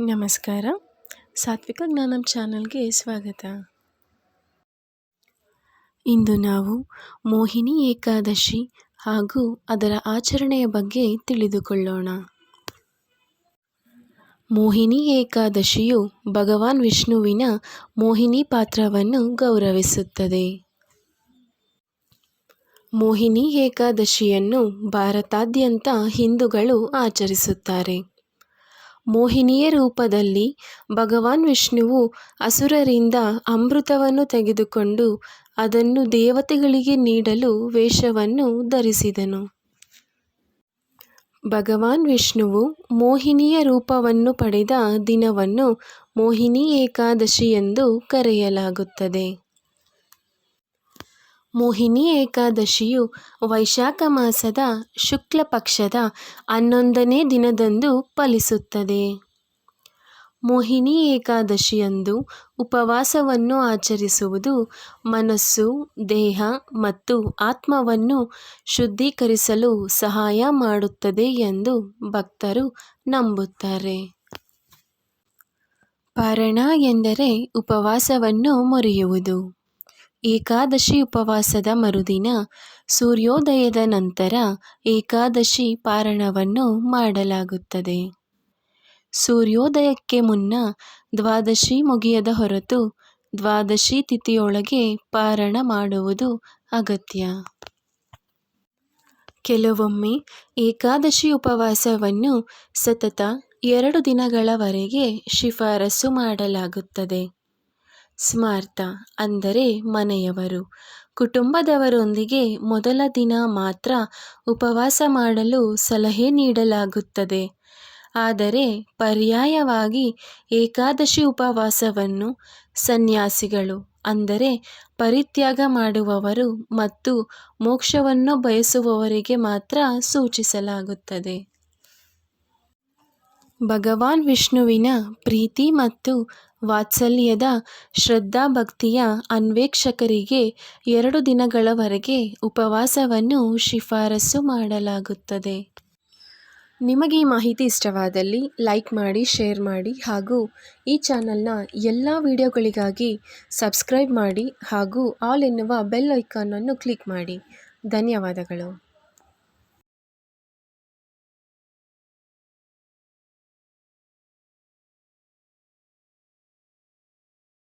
ನಮಸ್ಕಾರ. ಸಾತ್ವಿಕ ಜ್ಞಾನಂ ಚಾನಲ್ಗೆ ಸ್ವಾಗತ. ಇಂದು ನಾವು ಮೋಹಿನಿ ಏಕಾದಶಿ ಹಾಗೂ ಅದರ ಆಚರಣೆಯ ಬಗ್ಗೆ ತಿಳಿದುಕೊಳ್ಳೋಣ. ಮೋಹಿನಿ ಏಕಾದಶಿಯು ಭಗವಾನ್ ವಿಷ್ಣುವಿನ ಮೋಹಿನಿ ಪಾತ್ರವನ್ನು ಗೌರವಿಸುತ್ತದೆ. ಮೋಹಿನಿ ಏಕಾದಶಿಯನ್ನು ಭಾರತಾದ್ಯಂತ ಹಿಂದೂಗಳು ಆಚರಿಸುತ್ತಾರೆ. ಮೋಹಿನಿಯ ರೂಪದಲ್ಲಿ ಭಗವಾನ್ ವಿಷ್ಣುವು ಅಸುರರಿಂದ ಅಮೃತವನ್ನು ತೆಗೆದುಕೊಂಡು ಅದನ್ನು ದೇವತೆಗಳಿಗೆ ನೀಡಲು ವೇಷವನ್ನು ಧರಿಸಿದನು. ಭಗವಾನ್ ವಿಷ್ಣುವು ಮೋಹಿನಿಯ ರೂಪವನ್ನು ಪಡೆದ ದಿನವನ್ನು ಮೋಹಿನಿ ಏಕಾದಶಿ ಎಂದು ಕರೆಯಲಾಗುತ್ತದೆ. ಮೋಹಿನಿ ಏಕಾದಶಿಯು ವೈಶಾಖ ಮಾಸದ ಶುಕ್ಲ ಪಕ್ಷದ ಹನ್ನೊಂದನೇ ದಿನದಂದು ಫಲಿಸುತ್ತದೆ. ಮೋಹಿನಿ ಏಕಾದಶಿಯಂದು ಉಪವಾಸವನ್ನು ಆಚರಿಸುವುದು ಮನಸ್ಸು, ದೇಹ ಮತ್ತು ಆತ್ಮವನ್ನು ಶುದ್ಧೀಕರಿಸಲು ಸಹಾಯ ಮಾಡುತ್ತದೆ ಎಂದು ಭಕ್ತರು ನಂಬುತ್ತಾರೆ. ಪಾರಣ ಎಂದರೆ ಉಪವಾಸವನ್ನು ಮುರಿಯುವುದು. ಏಕಾದಶಿ ಉಪವಾಸದ ಮರುದಿನ ಸೂರ್ಯೋದಯದ ನಂತರ ಏಕಾದಶಿ ಪಾರಣವನ್ನು ಮಾಡಲಾಗುತ್ತದೆ. ಸೂರ್ಯೋದಯಕ್ಕೆ ಮುನ್ನ ದ್ವಾದಶಿ ಮುಗಿಯದ ಹೊರತು ದ್ವಾದಶಿ ತಿಥಿಯೊಳಗೆ ಪಾರಣ ಮಾಡುವುದು ಅಗತ್ಯ. ಕೆಲವೊಮ್ಮೆ ಏಕಾದಶಿ ಉಪವಾಸವನ್ನು ಸತತ ಎರಡು ದಿನಗಳವರೆಗೆ ಶಿಫಾರಸು ಮಾಡಲಾಗುತ್ತದೆ. ಸ್ಮಾರ್ತ ಅಂದರೆ ಮನೆಯವರು. ಕುಟುಂಬದವರೊಂದಿಗೆ ಮೊದಲ ದಿನ ಮಾತ್ರ ಉಪವಾಸ ಮಾಡಲು ಸಲಹೆ ನೀಡಲಾಗುತ್ತದೆ. ಆದರೆ ಪರ್ಯಾಯವಾಗಿ ಏಕಾದಶಿ ಉಪವಾಸವನ್ನು ಸನ್ಯಾಸಿಗಳು ಅಂದರೆ ಪರಿತ್ಯಾಗ ಮಾಡುವವರು ಮತ್ತು ಮೋಕ್ಷವನ್ನು ಬಯಸುವವರಿಗೆ ಮಾತ್ರ ಸೂಚಿಸಲಾಗುತ್ತದೆ. ಭಗವಾನ್ ವಿಷ್ಣುವಿನ ಪ್ರೀತಿ ಮತ್ತು ವಾತ್ಸಲ್ಯದ ಶ್ರದ್ಧಾಭಕ್ತಿಯ ಅನ್ವೇಕ್ಷಕರಿಗೆ ಎರಡು ದಿನಗಳವರೆಗೆ ಉಪವಾಸವನ್ನು ಶಿಫಾರಸು ಮಾಡಲಾಗುತ್ತದೆ. ನಿಮಗೆ ಈ ಮಾಹಿತಿ ಇಷ್ಟವಾದಲ್ಲಿ ಲೈಕ್ ಮಾಡಿ, ಶೇರ್ ಮಾಡಿ ಹಾಗೂ ಈ ಚಾನಲ್ನ ಎಲ್ಲ ವಿಡಿಯೋಗಳಿಗಾಗಿ ಸಬ್ಸ್ಕ್ರೈಬ್ ಮಾಡಿ ಹಾಗೂ ಆಲ್ ಎನ್ನುವ ಬೆಲ್ ಐಕಾನನ್ನು ಕ್ಲಿಕ್ ಮಾಡಿ. ಧನ್ಯವಾದಗಳು.